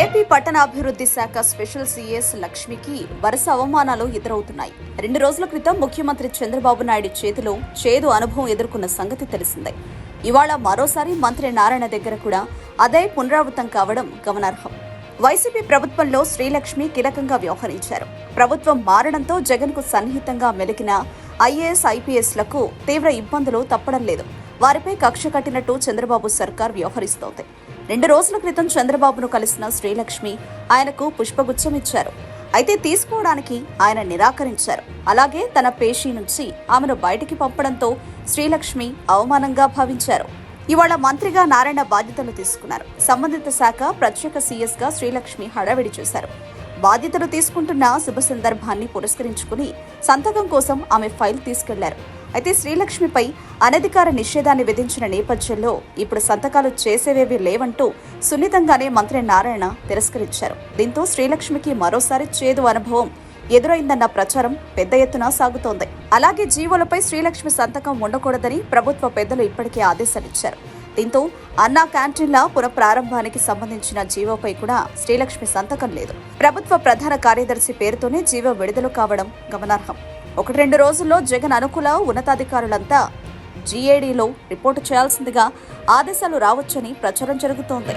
AP పట్టణాభివృద్ధి శాఖ special CS లక్ష్మికి వరుస అవమానాలు ఎదురవుతున్నాయి. రెండు రోజుల క్రితం ముఖ్యమంత్రి చంద్రబాబు నాయుడు చేతిలో చేదు అనుభవం ఎదుర్కొన్న సంగతి తెలిసిందే. ఇవాళ మరోసారి మంత్రి నారాయణ దగ్గర కూడా అదే పునరావృతం కావడం గమనార్హం. వైసీపీ ప్రభుత్వంలో శ్రీలక్ష్మి కీలకంగా వ్యవహరించారు. ప్రభుత్వం మారడంతో జగన్కు సన్నిహితంగా మెలిగిన ఐఏఎస్ ఐపీఎస్లకు తీవ్ర ఇబ్బందులు తప్పడం లేదు. వారిపై కక్ష కట్టినట్టు చంద్రబాబు సర్కార్ వ్యవహరిస్తోంది. రెండు రోజుల క్రితం చంద్రబాబును కలిసిన శ్రీలక్ష్మి ఆయనకు పుష్పగుచ్చం ఇచ్చారు అయితే తీసుకోవడానికి ఆయన నిరాకరించారు. అలాగే తన పేషీ నుంచి ఆమెను బయటికి పంపడంతో శ్రీలక్ష్మి అవమానంగా భావించారు. ఇవాళ మంత్రిగా నారాయణ బాధ్యతలు తీసుకున్నారు. సంబంధిత శాఖ ప్రత్యేక సీఎస్గా శ్రీలక్ష్మి హడావిడి చేశారు. బాధ్యతలు తీసుకుంటున్న శుభ సందర్భాన్ని పురస్కరించుకుని సంతకం కోసం ఆమె ఫైల్ తీసుకెళ్ళారు. అయితే శ్రీలక్ష్మిపై అనధికార నిషేధాన్ని విధించిన నేపథ్యంలో ఇప్పుడు సంతకాలు చేసేవేవి లేవంటూ సున్నితంగానే మంత్రి నారాయణ తిరస్కరించారు. దీంతో శ్రీలక్ష్మికి మరోసారి చేదు అనుభవం ఎదురైందన్న ప్రచారం పెద్ద ఎత్తున సాగుతోంది. అలాగే జీవోలపై శ్రీలక్ష్మి సంతకం ఉండకూడదని ప్రభుత్వ పెద్దలు ఇప్పటికే ఆదేశాలిచ్చారు దీంతో అన్నా క్యాంటీన్ల పునఃప్రారంభానికి సంబంధించిన జీవోపై కూడా శ్రీలక్ష్మి సంతకం లేదు. ప్రభుత్వ ప్రధాన కార్యదర్శి పేరుతోనే జీవో విడుదల కావడం గమనార్హం. ఒకటి రెండు రోజుల్లో జగన్ అనుకూల ఉన్నతాధికారులంతా జీఏడీలో రిపోర్టు చేయాల్సిందిగా ఆదేశాలు రావచ్చని ప్రచారం జరుగుతోంది.